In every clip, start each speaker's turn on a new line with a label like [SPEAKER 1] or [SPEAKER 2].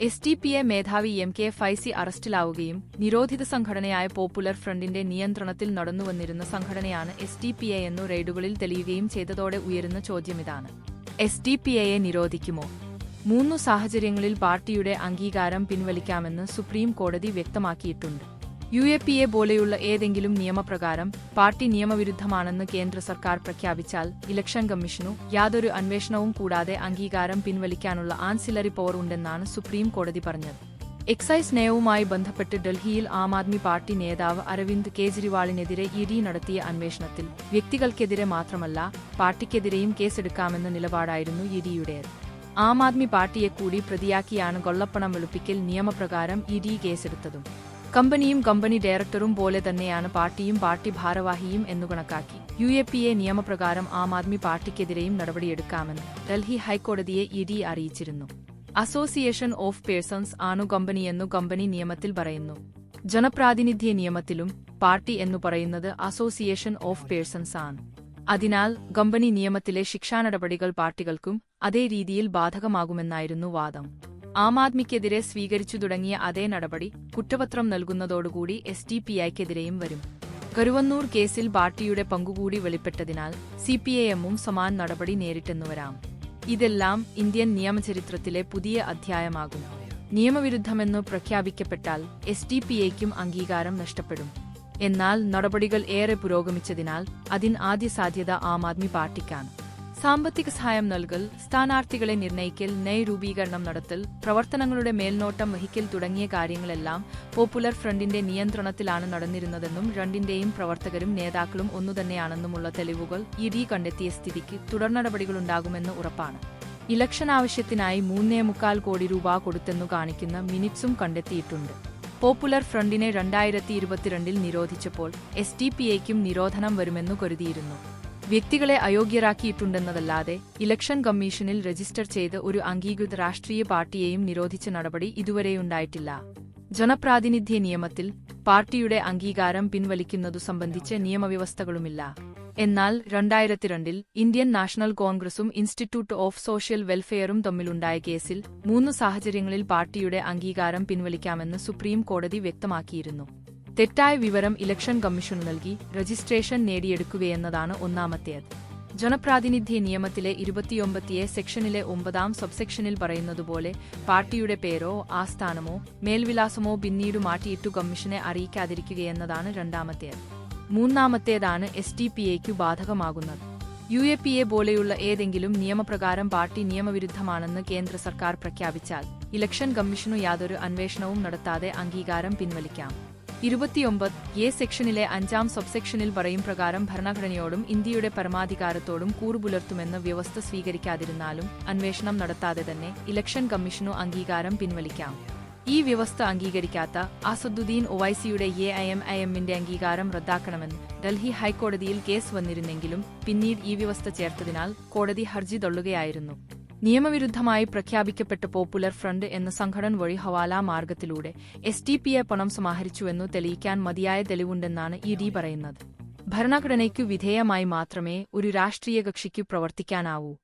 [SPEAKER 1] S T P A മേധാവി M K Faizi അറസ്റ്റിലാവുകയും നിരോധിത സംഘടനയായ പോപ്പുലർ ഫ്രണ്ടിന്റെ നിയന്ത്രണത്തിൽ നടന്നുവന്നിരുന്ന സംഘടനയാണ് എസ് ടി പി എ എന്നു റെയ്ഡുകളിൽ തെളിയുകയും ചെയ്തതോടെ ഉയരുന്ന ചോദ്യമിതാണ്. എസ് ടി പി എയെ നിരോധിക്കുമോ? മൂന്നു സാഹചര്യങ്ങളിൽ പാർട്ടിയുടെ അംഗീകാരം പിൻവലിക്കാമെന്ന് സുപ്രീം കോടതി വ്യക്തമാക്കിയിട്ടുണ്ട്. യു എ പി എ പോലെയുള്ള ഏതെങ്കിലും നിയമപ്രകാരം പാർട്ടി നിയമവിരുദ്ധമാണെന്ന് കേന്ദ്ര സർക്കാർ പ്രഖ്യാപിച്ചാൽ ഇലക്ഷൻ കമ്മീഷനു യാതൊരു അന്വേഷണവും കൂടാതെ അംഗീകാരം പിൻവലിക്കാനുള്ള ആൻസിലറി പവർ ഉണ്ടെന്നാണ് സുപ്രീം കോടതി പറഞ്ഞത്. എക്സൈസ് നയവുമായി ബന്ധപ്പെട്ട് ഡൽഹിയിൽ ആം ആദ്മി പാർട്ടി നേതാവ് അരവിന്ദ് കേജ്രിവാളിനെതിരെ ഇഡി നടത്തിയ അന്വേഷണത്തിൽ വ്യക്തികൾക്കെതിരെ മാത്രമല്ല പാർട്ടിക്കെതിരെയും കേസെടുക്കാമെന്ന നിലപാടായിരുന്നു ഇഡിയുടേത് ആം ആദ്മി പാർട്ടിയെ കൂടി പ്രതിയാക്കിയാണ് കൊള്ളപ്പണം വെളുപ്പിക്കൽ നിയമപ്രകാരം ഇഡി കേസെടുത്തതും. കമ്പനിയും കമ്പനി ഡയറക്ടറും പോലെ തന്നെയാണ് പാർട്ടിയും പാർട്ടി ഭാരവാഹിയും എന്നു കണക്കാക്കി. യു എ പി എ നിയമപ്രകാരം ആം ആദ്മി പാർട്ടിക്കെതിരെയും നടപടിയെടുക്കാമെന്ന് ഡൽഹി ഹൈക്കോടതിയെ ഇ ഡി അറിയിച്ചിരുന്നു. അസോസിയേഷൻ ഓഫ് പേഴ്സൺസ് ആണു കമ്പനിയെന്നു കമ്പനി നിയമത്തിൽ പറയുന്നു. ജനപ്രാതിനിധ്യ നിയമത്തിലും പാർട്ടി എന്നു പറയുന്നത് അസോസിയേഷൻ ഓഫ് പേഴ്സൺസ് ആണ്. അതിനാൽ കമ്പനി നിയമത്തിലെ ശിക്ഷാനടപടികൾ പാർട്ടികൾക്കും അതേ രീതിയിൽ ബാധകമാകുമെന്നായിരുന്നു വാദം. ആം ആദ്മിക്കെതിരെ സ്വീകരിച്ചു തുടങ്ങിയ അതേ നടപടി കുറ്റപത്രം നൽകുന്നതോടുകൂടി എസ് ഡി പി ഐക്കെതിരെയും വരും. കരുവന്നൂർ കേസിൽ പാർട്ടിയുടെ പങ്കുകൂടി വെളിപ്പെട്ടതിനാൽ സി പി ഐ എമ്മും സമാൻ നടപടി നേരിട്ടെന്നുവരാം. ഇതെല്ലാം ഇന്ത്യൻ നിയമചരിത്രത്തിലെ പുതിയ അധ്യായമാകും. നിയമവിരുദ്ധമെന്ന് പ്രഖ്യാപിക്കപ്പെട്ടാൽ എസ് ഡി പി ഐക്കും അംഗീകാരം നഷ്ടപ്പെടും. എന്നാൽ നടപടികൾ ഏറെ പുരോഗമിച്ചതിനാൽ അതിന് ആദ്യ സാധ്യത ആം ആദ്മി പാർട്ടിക്കാണ്. സാമ്പത്തിക സഹായം നൽകൽ സ്ഥാനാർത്ഥികളെ നിർണയിക്കൽ നയരൂപീകരണം നടത്തൽ പ്രവർത്തനങ്ങളുടെ മേൽനോട്ടം വഹിക്കൽ തുടങ്ങിയ കാര്യങ്ങളെല്ലാം പോപ്പുലർ ഫ്രണ്ടിന്റെ നിയന്ത്രണത്തിലാണ് നടന്നിരുന്നതെന്നും രണ്ടിന്റെയും പ്രവർത്തകരും നേതാക്കളും ഒന്നുതന്നെയാണെന്നുമുള്ള തെളിവുകൾ ഇ കണ്ടെത്തിയ സ്ഥിതിക്ക് തുടർ നടപടികളുണ്ടാകുമെന്ന് ഉറപ്പാണ്. ഇലക്ഷൻ ആവശ്യത്തിനായി മൂന്നേ മുക്കാൽ കോടി രൂപ കൊടുത്തെന്നു കാണിക്കുന്ന മിനിറ്റ്സും കണ്ടെത്തിയിട്ടുണ്ട്. പോപ്പുലർ ഫ്രണ്ടിനെ രണ്ടായിരത്തി ഇരുപത്തിരണ്ടിൽ നിരോധിച്ചപ്പോൾ എസ് ഡി പി എക്കും നിരോധനം വരുമെന്നു കരുതിയിരുന്നു. വ്യക്തികളെ അയോഗ്യരാക്കിയിട്ടുണ്ടെന്നതല്ലാതെ ഇലക്ഷൻ കമ്മീഷനിൽ രജിസ്റ്റർ ചെയ്ത് ഒരു അംഗീകൃത രാഷ്ട്രീയ പാർട്ടിയെയും നിരോധിച്ച നടപടി ഇതുവരെയുണ്ടായിട്ടില്ല. ജനപ്രാതിനിധ്യ നിയമത്തിൽ പാർട്ടിയുടെ അംഗീകാരം പിൻവലിക്കുന്നതു സംബന്ധിച്ച് നിയമവ്യവസ്ഥകളുമില്ല. എന്നാൽ രണ്ടായിരത്തിരണ്ടിൽ ഇന്ത്യൻ നാഷണൽ കോൺഗ്രസും ഇൻസ്റ്റിറ്റ്യൂട്ട് ഓഫ് സോഷ്യൽ വെൽഫെയറും തമ്മിലുണ്ടായ കേസിൽ മൂന്ന് സാഹചര്യങ്ങളിൽ പാർട്ടിയുടെ അംഗീകാരം പിൻവലിക്കാമെന്ന് സുപ്രീം കോടതി വ്യക്തമാക്കിയിരുന്നു. തെറ്റായ വിവരം ഇലക്ഷൻ കമ്മീഷന് നൽകി രജിസ്ട്രേഷൻ നേടിയെടുക്കുകയെന്നതാണ് ഒന്നാമത്തേത്. ജനപ്രാതിനിധ്യ നിയമത്തിലെ ഇരുപത്തിയൊമ്പത്തിയെ സെക്ഷനിലെ ഒമ്പതാം സബ്സെക്ഷനിൽ പറയുന്നതുപോലെ പാർട്ടിയുടെ പേരോ ആസ്ഥാനമോ മേൽവിലാസമോ പിന്നീട് മാറ്റിയിട്ടു കമ്മീഷനെ അറിയിക്കാതിരിക്കുകയെന്നതാണ് രണ്ടാമത്തേത്. മൂന്നാമത്തേതാണ് എസ് ടി പി എക്കു ബാധകമാകുന്നത്. യു എ പി എ പോലെയുള്ള ഏതെങ്കിലും നിയമപ്രകാരം പാർട്ടി നിയമവിരുദ്ധമാണെന്ന് കേന്ദ്ര സർക്കാർ പ്രഖ്യാപിച്ചാൽ ഇലക്ഷൻ കമ്മീഷനു യാതൊരു അന്വേഷണവും നടത്താതെ അംഗീകാരം പിൻവലിക്കാം. ഇരുപത്തിയൊമ്പത് എ സെക്ഷനിലെ അഞ്ചാം സബ്സെക്ഷനിൽ പറയും പ്രകാരം ഭരണഘടനയോടും ഇന്ത്യയുടെ പരമാധികാരത്തോടും കൂറുപുലർത്തുമെന്ന് വ്യവസ്ഥ സ്വീകരിക്കാതിരുന്നാലും അന്വേഷണം നടത്താതെ തന്നെ ഇലക്ഷൻ കമ്മീഷനു അംഗീകാരം പിൻവലിക്കാം. ഈ വ്യവസ്ഥ അംഗീകരിക്കാത്ത അസദുദ്ദീൻ ഒവൈസിയുടെ എ ഐ എം ഐ എമ്മിന്റെ അംഗീകാരം റദ്ദാക്കണമെന്ന് ഡൽഹി ഹൈക്കോടതിയിൽ കേസ് വന്നിരുന്നെങ്കിലും പിന്നീട് ഈ വ്യവസ്ഥ ചേർത്തതിനാൽ കോടതി ഹർജി തള്ളുകയായിരുന്നു. നിയമവിരുദ്ധമായി പ്രഖ്യാപിക്കപ്പെട്ട പോപ്പുലർ ഫ്രണ്ട് എന്ന സംഘടന വഴി ഹവാല മാർഗത്തിലൂടെ എസ് ടി പി പിയെ പണം സമാഹരിച്ചുവെന്നു തെളിയിക്കാൻ മതിയായ തെളിവുണ്ടെന്നാണ് ഇ ഡി പറയുന്നത്. ഭരണഘടനയ്ക്കു വിധേയമായി മാത്രമേ ഒരു രാഷ്ട്രീയ കക്ഷിക്കു പ്രവർത്തിക്കാനാവൂ.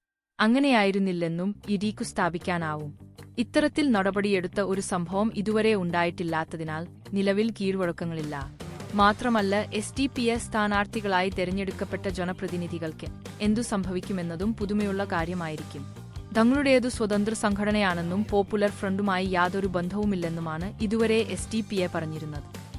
[SPEAKER 1] അങ്ങനെയായിരുന്നില്ലെന്നും ഇ ഡിക്കു സ്ഥാപിക്കാനാവും. ഇത്തരത്തിൽ നടപടിയെടുത്ത ഒരു സംഭവം ഇതുവരെ ഉണ്ടായിട്ടില്ലാത്തതിനാൽ നിലവിൽ കീഴ്വഴക്കങ്ങളില്ല. മാത്രമല്ല എസ് ടി പി എ സ്ഥാനാർത്ഥികളായി തെരഞ്ഞെടുക്കപ്പെട്ട ജനപ്രതിനിധികൾക്ക് എന്തു സംഭവിക്കുമെന്നതും പുതുമയുള്ള കാര്യമായിരിക്കും. തങ്ങളുടേതു സ്വതന്ത്ര സംഘടനയാണെന്നും പോപ്പുലർ ഫ്രണ്ടുമായി യാതൊരു ബന്ധവുമില്ലെന്നുമാണ് ഇതുവരെ എസ് പറഞ്ഞിരുന്നത്.